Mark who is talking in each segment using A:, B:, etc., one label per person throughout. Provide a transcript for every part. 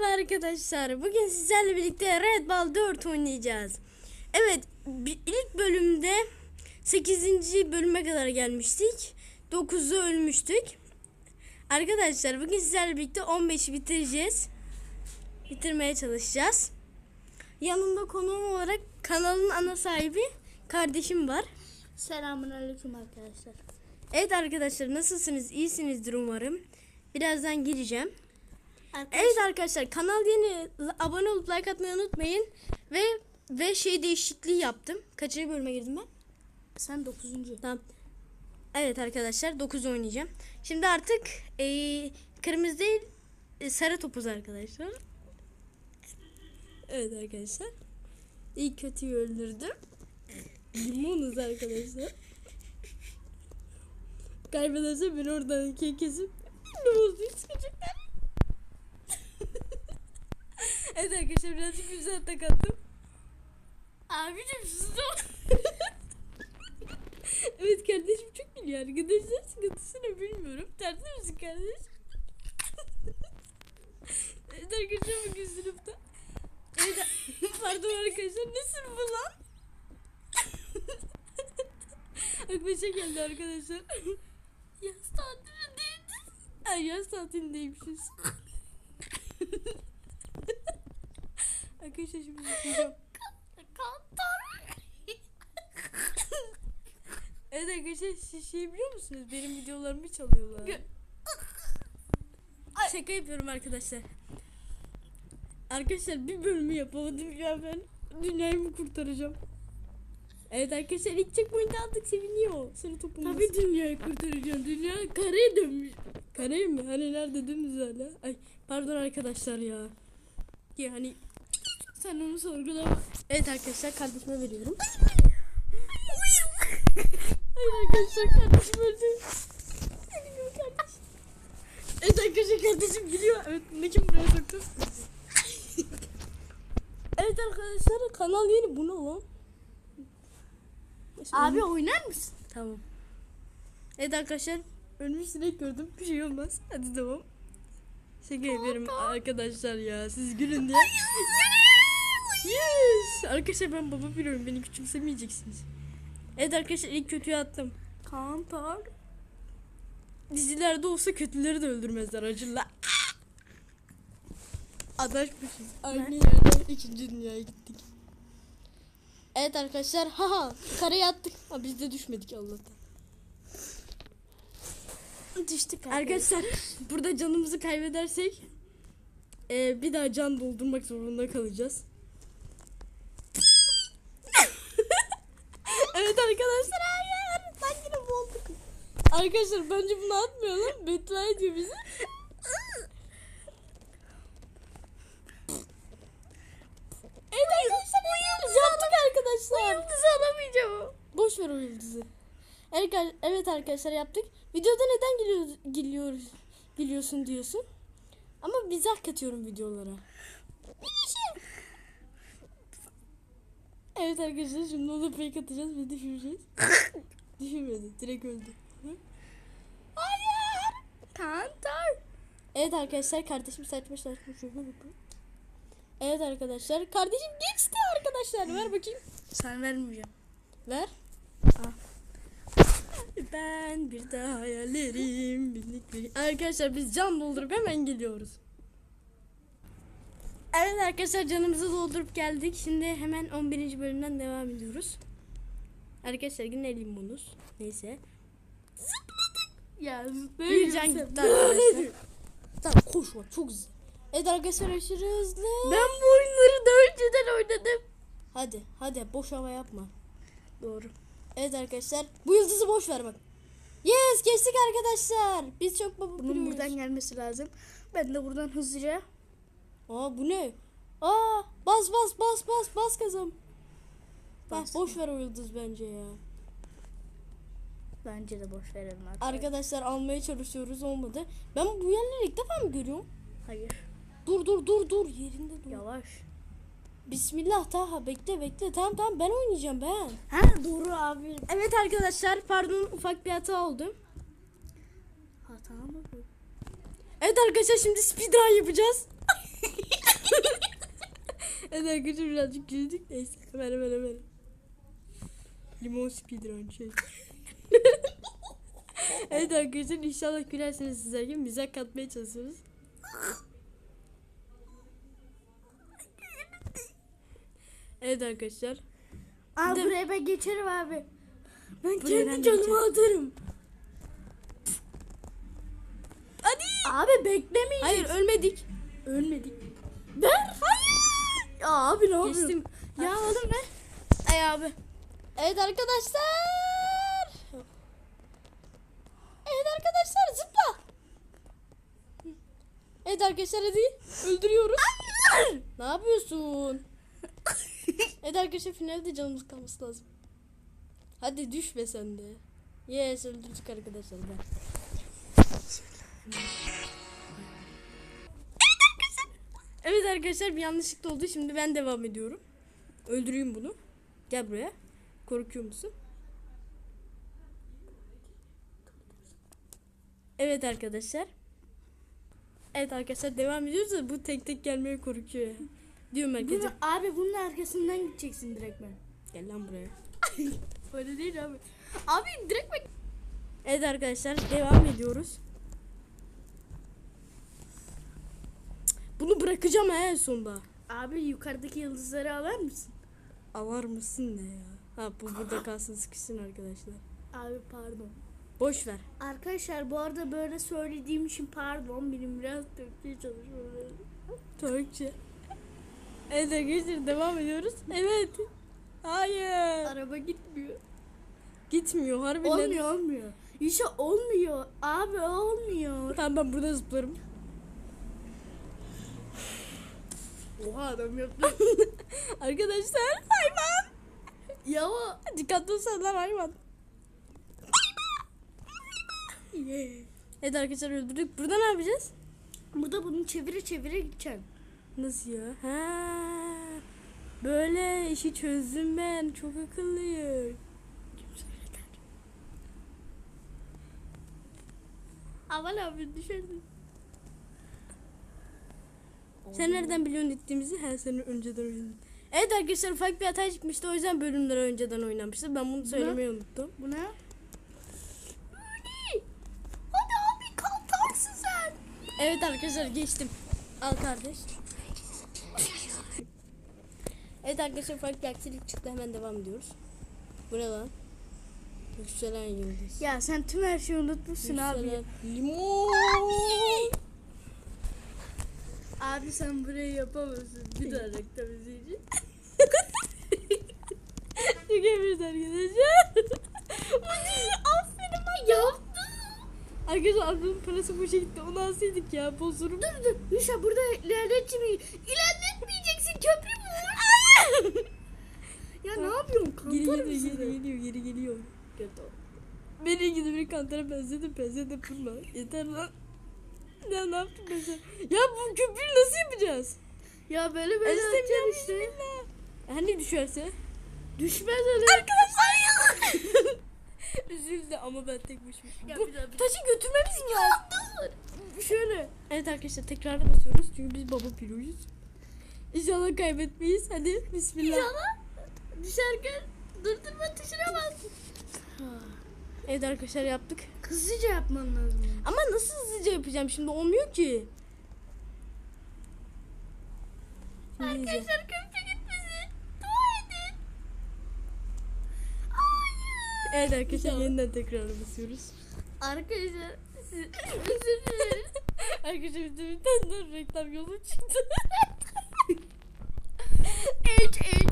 A: Merhaba arkadaşlar. Bugün sizlerle birlikte Red Ball 4 oynayacağız. Evet, ilk bölümde 8. bölüme kadar gelmiştik. 9'da ölmüştük. Arkadaşlar bugün sizlerle birlikte 15'i bitireceğiz. Bitirmeye çalışacağız. Yanımda konuğum olarak kanalın ana sahibi kardeşim var.
B: Selamun aleyküm arkadaşlar.
A: Evet arkadaşlar nasılsınız? İyisinizdir umarım. Birazdan gireceğim.
B: Arkadaşlar
A: Evet arkadaşlar kanal yeni abone olup like atmayı unutmayın ve ve şey değişikliği yaptım. Kaçıncı bölüme girdim ben?
B: sen 9.
A: Tamam. Evet arkadaşlar 9 oynayacağım. Şimdi artık eee, kırmızı değil e, sarı topuz arkadaşlar. Evet arkadaşlar. İyi kötüyü öldürdüm. Limonuz arkadaşlar. Kaybederse beni oradan ikiye kesip limonuz sıkacaklar. Evet arkadaşlar birazcık güzel tak attım.
B: Abicim sus.
A: Evet kardeşim çok biliyor arkadaşlar sıkıntısını bilmiyorum. Tersi misin kardeş? evet arkadaşlar bugün sınıfta. Evet pardon arkadaşlar ne sınıfı lan? Akbaşa geldi arkadaşlar.
B: Yaz tatilindeyiz.
A: Ay yaz tatilindeymişiz. Arkadaşlar şimdi yapacağım.
B: Kantar.
A: Evet arkadaşlar siz şey biliyor musunuz? Benim videolarımı çalıyorlar. Şaka yapıyorum arkadaşlar. Arkadaşlar bir bölümü yapamadım ya ben. Dünyayı mı kurtaracağım? Evet arkadaşlar ilk checkpoint'i aldık seviniyor. Sarı topumuz.
B: Tabii
A: dünyayı kurtaracağım. Dünya kareye dönmüş. Kareye mi? Hani nerede dümdüz hala? Ay pardon arkadaşlar ya. Yani sen onu sorgulama. Evet arkadaşlar kardeşime veriyorum. Hayır arkadaşlar kardeşim öldü. Evet arkadaşlar kardeşim gülüyor. Evet ne kim buraya soktu? evet arkadaşlar kanal yeni bu ne lan?
B: Abi oynar mısın?
A: Tamam. Evet arkadaşlar ölmüş sinek gördüm. Bir şey olmaz. Hadi tamam. Şaka yapıyorum arkadaşlar ya. Siz gülün diye. Yes. Arkadaşlar ben baba biliyorum. Beni küçümsemeyeceksiniz. Evet arkadaşlar ilk kötüyü attım. Kantar. Dizilerde olsa kötüleri de öldürmezler acılar. Adaşmışız. Aynı yerden ikinci dünyaya gittik. Evet arkadaşlar haha karaya attık. Ha biz de düşmedik Allah'tan.
B: Düştük
A: Arkadaşlar burada canımızı kaybedersek e, bir daha can doldurmak zorunda kalacağız. evet arkadaşlar hayır. Ben yine boğulduk. Arkadaşlar bence bunu atmayalım. Beddua ediyor bizi. Evet arkadaşlar yaptık arkadaşlar.
B: Yıldızı alamayacağım.
A: Boş ver o yıldızı. Evet, arkadaşlar yaptık. Videoda neden gülüyoruz, gülüyoruz, gülüyorsun diyorsun. Ama biz hak katıyorum videolara. Evet arkadaşlar şimdi ona fake atacağız ve düşüreceğiz. Düşürmedi. Direkt öldü.
B: Kantar.
A: Evet arkadaşlar kardeşim saçma saçma yapıyor. Evet arkadaşlar kardeşim geçti arkadaşlar ver bakayım.
B: Sen vermeyeceğim.
A: Ver. Ben bir daha hayallerim birlikte. Arkadaşlar biz can doldurup hemen geliyoruz. Evet arkadaşlar canımızı doldurup geldik. Şimdi hemen 11. bölümden devam ediyoruz. Arkadaşlar yine limonuz. Neyse.
B: Ya
A: Bir can gitti arkadaşlar. tamam koş var çok hızlı. Evet arkadaşlar aşırı hızlı.
B: Ben bu oyunları daha önceden oynadım.
A: Hadi hadi boş hava yapma.
B: Doğru.
A: Evet arkadaşlar bu yıldızı boş ver bak. Yes geçtik arkadaşlar. Biz çok baba
B: Bunun
A: biliyoruz.
B: buradan gelmesi lazım. Ben de buradan hızlıca.
A: Aa bu ne? Aa bas bas bas bas bas kazım. Bas,
B: Bas.
A: boş ver o yıldız bence ya.
B: Bence de boş verelim artık.
A: Arkadaşlar almaya çalışıyoruz olmadı. Ben bu yerleri ilk defa mı görüyorum?
B: Hayır.
A: Dur dur dur dur yerinde dur.
B: Yavaş.
A: Bismillah Taha bekle bekle tamam tamam ben oynayacağım ben.
B: Ha doğru abi.
A: Evet arkadaşlar pardon ufak bir hata oldu.
B: Hata mı bu?
A: Evet arkadaşlar şimdi speedrun yapacağız. evet arkadaşlar birazcık güldük. Neyse hemen hemen. Limon speedrun şey. evet arkadaşlar inşallah gülersiniz sizler gibi mizah katmaya çalışıyoruz. Evet arkadaşlar.
B: Abi
A: de-
B: buraya ben geçerim abi. Ben
A: Buraya
B: kendi canımı atarım.
A: Hadi.
B: Abi beklemeyin.
A: Hayır ölmedik.
B: Ölmedik. Ver. Hayır. Ya abi ne yapıyorsun?
A: Geçtim.
B: Ya oğlum ver.
A: Ay abi. Evet arkadaşlar. Evet arkadaşlar zıpla. Evet arkadaşlar hadi öldürüyoruz. ne yapıyorsun? evet arkadaşlar finalde canımız kalması lazım. Hadi düşme sen de. Yes öldürdük arkadaşlar ben. Evet arkadaşlar bir yanlışlık oldu. Şimdi ben devam ediyorum. Öldüreyim bunu. Gel buraya. Korkuyor musun? Evet arkadaşlar. Evet arkadaşlar devam ediyoruz da bu tek tek gelmeye korkuyor ya. Diyorum herkese.
B: Bunu, abi bunun arkasından gideceksin direkt ben.
A: Gel lan buraya.
B: Öyle değil abi. Abi direkt ben.
A: Evet arkadaşlar devam ediyoruz. Bunu bırakacağım ha en sonda.
B: Abi yukarıdaki yıldızları alır mısın?
A: Avar mısın ne ya? Ha bu burada kalsın sıkışsın arkadaşlar.
B: Abi pardon.
A: Boş ver.
B: Arkadaşlar bu arada böyle söylediğim için pardon. Benim biraz Türkçe çalışmam.
A: Türkçe. Evet arkadaşlar devam ediyoruz. Evet. Hayır.
B: Araba gitmiyor.
A: Gitmiyor harbiden.
B: Olmuyor olmuyor. İşte olmuyor. Abi olmuyor.
A: Tamam ben burada zıplarım.
B: Oha adam yaptı.
A: Arkadaşlar hayvan.
B: ya o-
A: Dikkatli olsan lan Evet arkadaşlar öldürdük. Burada ne yapacağız?
B: Burada bunu çevire çevire gideceksin.
A: Nasıl ya? Ha. Böyle işi çözdüm ben. Çok akıllıyım.
B: Aman abi düşerdin.
A: Sen nereden biliyorsun gittiğimizi? Her sene önceden oynadım. Evet arkadaşlar ufak bir hata çıkmıştı. O yüzden bölümleri önceden oynamıştı. Ben bunu söylemeyi unuttum.
B: Bu ne? Hadi abi kalkarsın sen.
A: Evet arkadaşlar geçtim. Al kardeş. Evet arkadaşlar bir aksilik çıktı. Hemen devam ediyoruz. Bu ne lan? Yükselen yıldız.
B: Ya sen tüm her şeyi unutmuşsun abi.
A: Limon.
B: Abi sen burayı yapamazsın. Bir daha reklam izleyici.
A: Çok emiyiz arkadaşlar.
B: Aferin ben yaptım.
A: Arkadaşlar ablamın parası boşa gitti. Onu alsaydık ya. Bozurum.
B: Dur dur. Hüşa burada ilerletçi mi? İlerletmeyeceksin köprü mü? ya ne yapıyorsun?
A: Geri
B: Kantar
A: geliyor,
B: mısın?
A: geri geliyor, geri geliyor.
B: Kötü.
A: Beni gidip bir kantara benzedim, benzedim durma. Yeter lan. Ya ne yaptım ben sen? Ya bu köprüyü nasıl yapacağız?
B: Ya böyle böyle yapacaksın işte.
A: bismillah. Hani düşerse?
B: Düşmez öyle.
A: Arkadaşlar Üzüldü ama ben tek başıma.
B: Ya
A: Bu
B: bir daha, bir
A: taşı götürmemiz lazım.
B: Şöyle.
A: Evet arkadaşlar tekrarda basıyoruz çünkü biz baba piroyuz. İnşallah kaybetmeyiz. Hadi bismillah.
B: İnşallah düşerken durdurma tuşuna bas.
A: Evet arkadaşlar yaptık.
B: Hızlıca yapman lazım.
A: Ama nasıl hızlıca yapacağım şimdi olmuyor ki. Şimdi iyice.
B: köprü
A: Evet arkadaşlar
B: Tamam.
A: yeniden tekrar basıyoruz.
B: Arkadaşlar siz özür dilerim.
A: Arkadaşlar bir de bir reklam yolu çıktı.
B: Eç eç.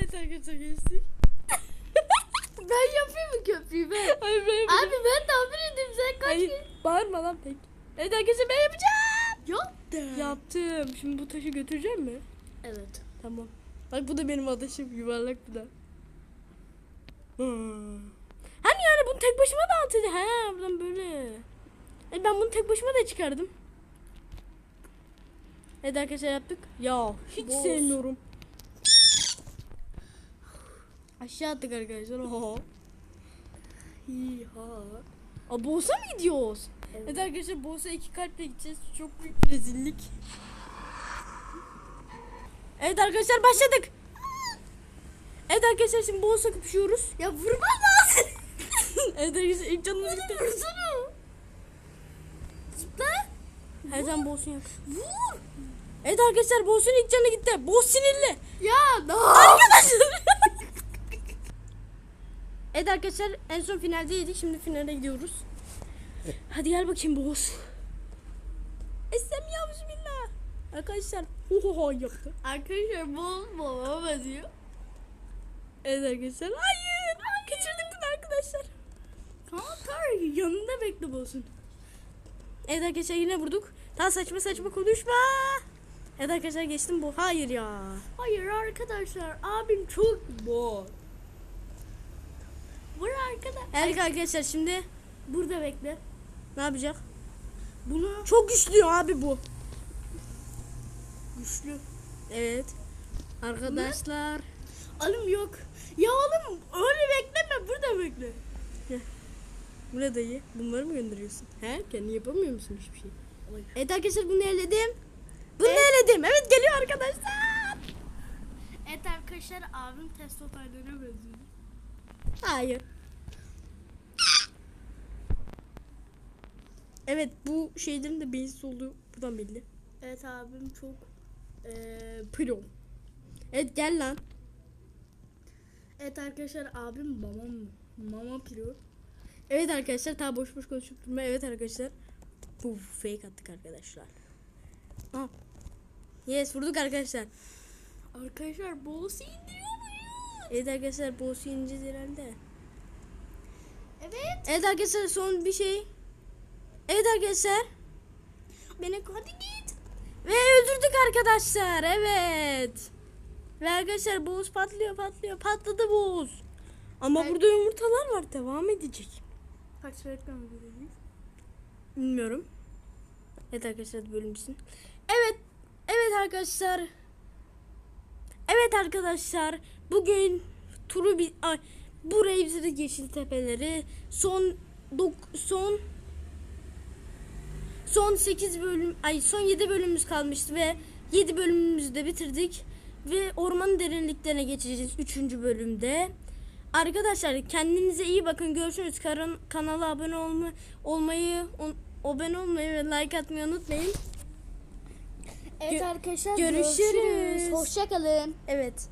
A: evet arkadaşlar geçtik.
B: Ben yapayım mı köprüyü ben?
A: Hayır ben
B: Abi ben tahmin edeyim sen kaç
A: Hayır bağırma lan pek. Evet arkadaşlar ben yapacağım.
B: De.
A: Yaptım. Şimdi bu taşı götüreceğim mi?
B: Evet.
A: Tamam. Bak bu da benim adaşım yuvarlak bu da. Hmm. Bunu tek başıma da at Ha buradan böyle. E ben bunu tek başıma da çıkardım. Evet arkadaşlar yaptık. Ya hiç
B: Boz.
A: sevmiyorum. Aşağı attık arkadaşlar. Oho.
B: İha.
A: Aa Boğaz'a mı gidiyoruz?
B: Evet.
A: Evet arkadaşlar Boğaz'a iki kalple gideceğiz. Çok büyük rezillik. Evet arkadaşlar başladık. Evet arkadaşlar şimdi boğazla kapışıyoruz.
B: Ya vurma lazım.
A: Evet arkadaşlar ilk canımız gitti.
B: Vursana. Zıpla.
A: Her zaman boğazın yok.
B: Vur.
A: Evet arkadaşlar boğazın ilk canı gitti. Boğaz sinirli.
B: Ya da.
A: Arkadaşlar. evet arkadaşlar en son finaldeydik. Şimdi finale gidiyoruz. Hadi gel bakayım boğaz. Esem ya bismillah. Arkadaşlar ho ho ho yaptı.
B: Arkadaşlar bol bol benziyor.
A: Evet arkadaşlar. Hayır. Kaçırdık bunu arkadaşlar.
B: Kanka yanında bekle bolsun.
A: Evet arkadaşlar yine vurduk. Daha saçma saçma konuşma. Evet arkadaşlar geçtim bu. Hayır ya.
B: Hayır arkadaşlar abim çok bol. Vur arkadaş.
A: Evet arkadaşlar şimdi
B: Burada bekle.
A: ne yapacak?
B: Bunu
A: Çok güçlü abi bu.
B: güçlü.
A: Evet. Arkadaşlar.
B: Alım yok. Ya oğlum öyle bekleme burada bekle.
A: Bu ne dayı? Bunları mı gönderiyorsun? He? Kendi yapamıyor musun hiçbir şey? Evet arkadaşlar bunu eledim. Bunu eledim. Evet geliyor arkadaşlar.
B: Evet arkadaşlar abim test otarlarına benziyor.
A: Hayır. Evet bu şeylerin de beyinsiz olduğu buradan belli.
B: Evet abim çok eee
A: Pro. Evet gel lan.
B: Evet arkadaşlar abim babam mama pilo.
A: Evet arkadaşlar ta boş boş konuşup durma. Evet arkadaşlar. Bu fake attık arkadaşlar. Aa. Yes vurduk arkadaşlar.
B: Arkadaşlar boss'u indiriyor muyuz?
A: Evet arkadaşlar boss'u ineceğiz herhalde.
B: Evet.
A: Evet arkadaşlar son bir şey. Evet arkadaşlar.
B: Beni hadi git.
A: Ve öldürdük arkadaşlar. Evet. Ve arkadaşlar boss patlıyor patlıyor. Patladı boss. Ama
B: Evet.
A: burada yumurtalar var. Devam edecek.
B: Kaç reklam göreceğiz?
A: Bilmiyorum. Evet arkadaşlar bölümsün. Evet. Evet arkadaşlar. Evet arkadaşlar. Bugün turu bir ay, bu Reis'de Yeşil Tepeleri son dok, son son 8 bölüm ay son 7 bölümümüz kalmıştı ve 7 bölümümüzü de bitirdik ve ormanın derinliklerine geçeceğiz 3. bölümde. Arkadaşlar kendinize iyi bakın. Görüşürüz. Karan, kanala abone olma, olmayı, on, abone olmayı ve like atmayı unutmayın.
B: Evet
A: Gö-
B: arkadaşlar
A: görüşürüz.
B: Hoşçakalın.
A: Evet.